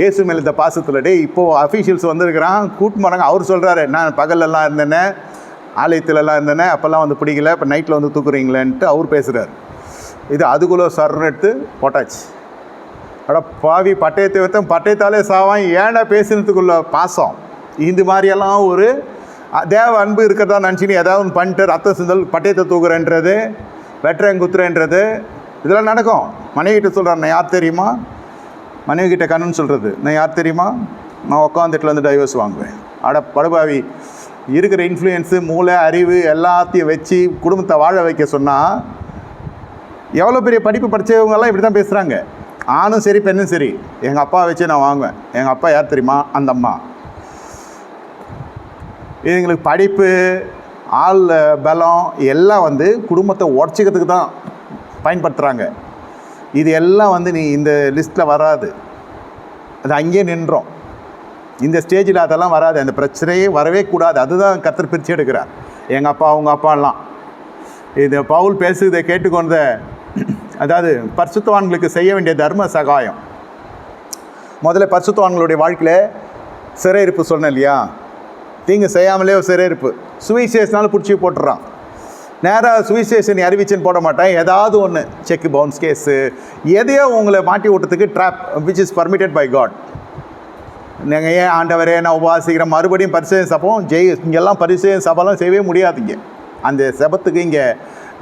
இயேசு மேலே இந்த பாசத்தில் டே இப்போது அஃபீஷியல்ஸ் வந்திருக்கிறான். கூட்டு போகிறாங்க அவர் சொல்கிறாரு நான் பகல்லலாம் இருந்தேனே? ஆலயத்திலலாம் இருந்தேனே? அப்போல்லாம் வந்து பிடிக்கல. இப்போ நைட்டில் வந்து தூக்குறீங்களேன்ட்டு அவர் பேசுகிறார் இது அதுக்குள்ளே சர்ன்னு எடுத்து போட்டாச்சு. அட பாவி பட்டயத்தை வைத்தன் பட்டயத்தாலே சாவான். ஏன்டா பேசுனதுக்குள்ள பாசம்? இந்த மாதிரியெல்லாம் ஒரு தேவ அன்பு இருக்கிறதா நினச்சின்னு ஏதாவது ஒன்று பண்ணிட்டு ரத்த சிந்தல் பட்டயத்தை தூக்குறேன்றது வெட்டுறேன் குத்துறேன்றது இதெல்லாம் நடக்கும். மனைவிட்டு சொல்கிறான் யார் தெரியுமா? மனைவி கிட்ட கண்ணுன்னு சொல்கிறது நான் யார் தெரியுமா? நான் உட்காந்துட்டுலேருந்து டைவர்ஸ் வாங்குவேன். அட படுபாவி இருக்கிற இன்ஃப்ளூயன்ஸு மூளை அறிவு எல்லாத்தையும் வச்சு குடும்பத்தை வாழ வைக்க சொன்னால் எவ்வளோ பெரிய படிப்பு படித்தவங்கெல்லாம் இப்படி தான் பேசுகிறாங்க ஆணும் சரி பெண்ணும் சரி. எங்கள் அப்பா வச்சு நான் வாங்குவேன். எங்கள் அப்பா யார் தெரியுமா? அந்த அம்மா. எங்களுக்கு படிப்பு ஆள் பலம் எல்லாம் வந்து குடும்பத்தை உடச்சிக்கிறதுக்கு தான் பயன்படுத்துகிறாங்க இது எல்லாம் வந்து நீ இந்த லிஸ்ட்டில் வராது. அது அங்கேயே நின்றோம். இந்த ஸ்டேஜில் அதெல்லாம் வராது. அந்த பிரச்சனையே வரவே கூடாது. அதுதான் கத்தர் பிரித்து எடுக்கிறார். எங்கள் அப்பா அவங்க அப்பாலாம். இது பவுல் பேசுவதை கேட்டுக்கொண்ட அதாவது பரிசுத்தவான்களுக்கு செய்ய வேண்டிய தர்ம சகாயம். முதல்ல பரிசுத்தவான்களுடைய வாழ்க்கையில் சிறையிருப்பு சொன்னேன் இல்லையா? தீங்கு செய்யாமலே ஒரு சிறையிருப்பு. சுவிசேஷனால பிடிச்சி போட்டுறான். நேராக சுவிசேஷன் அறிவிச்சுன்னு போட மாட்டேன். ஏதாவது ஒன்று செக் பவுன்ஸ் கேஸு எதையோ உங்களை மாட்டி விட்டுறதுக்கு trap which is permitted by God நீங்கள் ஏன் ஆண்டவரே நான் உபவாசிக்கிறேன் மறுபடியும் பரிசேயம் சபம் ஜெய் இங்கெல்லாம் பரிசேயம் சபெல்லாம் செய்யவே முடியாதுங்க. அந்த சபத்துக்கு இங்கே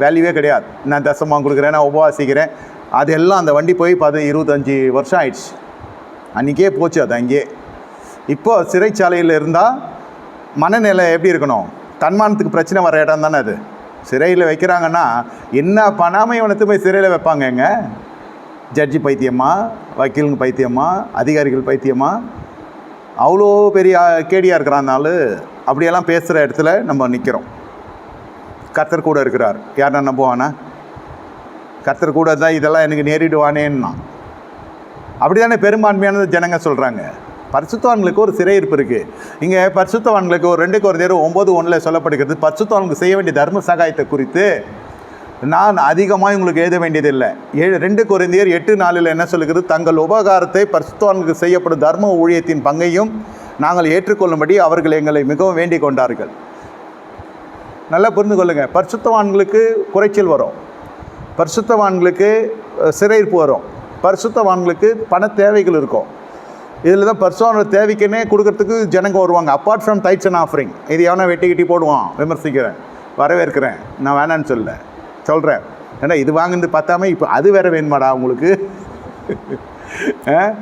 வேல்யூவே கிடையாது. நான் தசமாக கொடுக்குறேன் நான் உபவாசிக்கிறேன் அதெல்லாம் அந்த வண்டி போய் பது இருபத்தஞ்சி வருஷம் ஆயிடுச்சு. அன்றைக்கே போச்சு அது அங்கேயே. இப்போது சிறைச்சாலையில் இருந்தால் மனநிலை எப்படி இருக்கணும்? தன்மானத்துக்கு பிரச்சனை வர இடம் தானே அது. சிறையில் வைக்கிறாங்கன்னா என்ன பண்ணாமல் இவனத்து போய் சிறையில் வைப்பாங்கங்க? ஜட்ஜி பைத்தியமா? வக்கீலுங்க பைத்தியமா? அதிகாரிகள் பைத்தியமா? அவ்வளோ பெரிய கேடியாக இருக்கிறான்னால அப்படியெல்லாம் பேசுகிற இடத்துல நம்ம நிற்கிறோம் கர்த்தர் கூட இருக்கிறார். யார் நான் நம்புவானா? கர்த்தர் கூட தான் இதெல்லாம் எனக்கு நேரிடுவானேன்னா. அப்படி தானே பெரும்பான்மையானது ஜனங்க சொல்கிறாங்க பரிசுத்தவான்களுக்கு ஒரு சிறையிருப்பு இருக்குது இங்கே பரிசுத்தவான்களுக்கு ஒரு ரெண்டு குறைந்தேர் ஒம்பது ஒன்றில் சொல்லப்படுகிறது. பரிசுத்தவான்களுக்கு செய்ய வேண்டிய தர்ம சகாயத்தை குறித்து நான் அதிகமாக உங்களுக்கு எழுத வேண்டியதில்லை. ஏழு ரெண்டு குறைந்தியர் எட்டு நாளில் என்ன சொல்லுகிறது? தங்கள் உபகாரத்தை பரிசுத்தவான்களுக்கு செய்யப்படும் தர்ம ஊழியத்தின் பங்கையும் நாங்கள் ஏற்றுக்கொள்ளும்படி அவர்கள் எங்களை மிகவும் வேண்டிக் கொண்டார்கள். நல்லா புரிந்து கொள்ளுங்கள் பரிசுத்தவான்களுக்கு குறைச்சல் வரும். பரிசுத்தவான்களுக்கு சிறையிருப்பு வரும். பரிசுத்தவான்களுக்கு பண தேவைகள் இருக்கும். இதில் தான் பர்சனோட தேவைக்குன்னே கொடுக்கறதுக்கு ஜனங்க வருவாங்க. Apart from tithes and offering இது எவனா வெட்டி கிட்டி போடுவான்? விமர்சிக்கிறேன். வரவேற்கிறேன். நான் வேணான்னு சொல்ல சொல்கிறேன் ஏன்னா இது வாங்கினது பார்த்தாம இப்போ அது வேற வேணுமாடா உங்களுக்கு. ஆ?